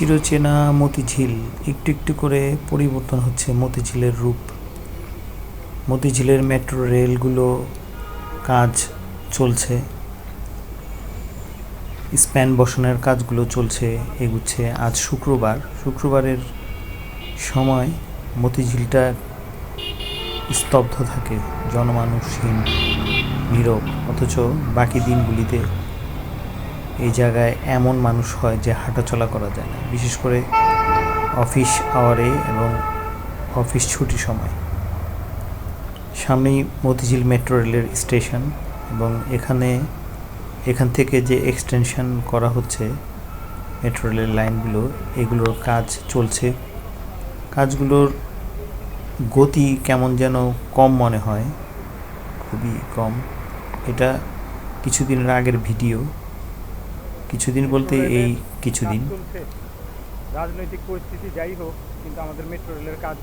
চিরচেনা মতিঝিল। একটু একটু করে পরিবর্তন হচ্ছে মতিঝিলের রূপ। মতিঝিলের মেট্রো রেলগুলো কাজ চলছে। স্প্যান বসানোর কাজগুলো চলছে, এগুচ্ছে আজ শুক্রবার। শুক্রবারের সময় মতিঝিলটা স্তব্ধ থাকে, জনমানুষহীন, নীরব। অথচ বাকি দিনগুলিতে এই জায়গায় এমন মানুষ হয় যে হাঁটাচলা করা যায় না। বিশেষ করে অফিস আওয়ারে এবং অফিস ছুটি সময়। সামনেই মতিঝিল মেট্রো রেলের স্টেশন এবং এখানে, এখান থেকে যে এক্সটেনশন করা হচ্ছে মেট্রো রেলের লাইনগুলো, এগুলোর কাজ চলছে। কাজগুলোর গতি কেমন যেন কম মনে হয়, খুবই কম। এটা কিছুদিনের আগের ভিডিও। কিছুদিন বলতে এই কিছুদিন। রাজনৈতিক পরিস্থিতি যাই হোক কিন্তু আমাদের মেট্রো রেলের কাজ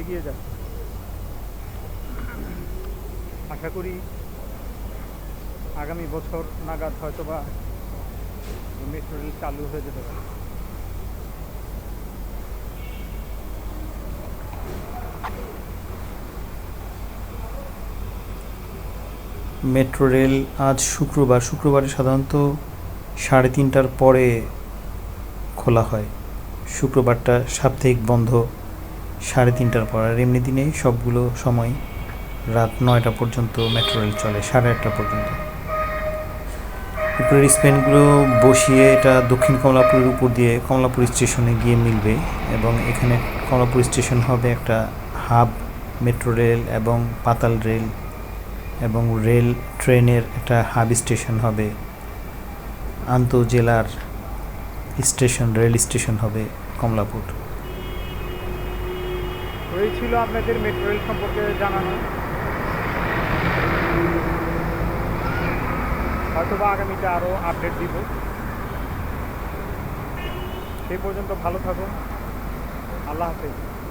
এগিয়ে যাচ্ছে। আশা করি আগামী বছর নাগাদ হয়তোবা মেট্রো রেল চালু হয়ে যেতে পারে। মেট্রো রেল আজ শুক্রবার। শুক্রবারে সাধারণত সাড়ে তিনটার পরে খোলা হয়। শুক্রবারটা সাপ্তাহিক বন্ধ সাড়ে তিনটার পর। আর এমনি দিনে সবগুলো সময় রাত নয়টা পর্যন্ত মেট্রো রেল চলে, সাড়ে আটটা পর্যন্ত। উপরের স্পেনগুলো বসিয়ে এটা দক্ষিণ কমলাপুরের উপর দিয়ে কমলাপুর স্টেশনে গিয়ে মিলবে এবং এখানে কমলাপুর স্টেশন হবে একটা হাব মেট্রো রেল এবং পাতাল রেল এবং রেল ট্রেনের একটা হাব স্টেশন হবে আন্তঃজেলার স্টেশন, রেল স্টেশন হবে কমলাপুর। এই ছিল আপনাদের মেট্রো রেল সম্পর্কে জানানো। হয়তোবা আগামীতে আরও আপডেট দিব। সেই পর্যন্ত ভালো থাকুন। আল্লাহ হাফেজ।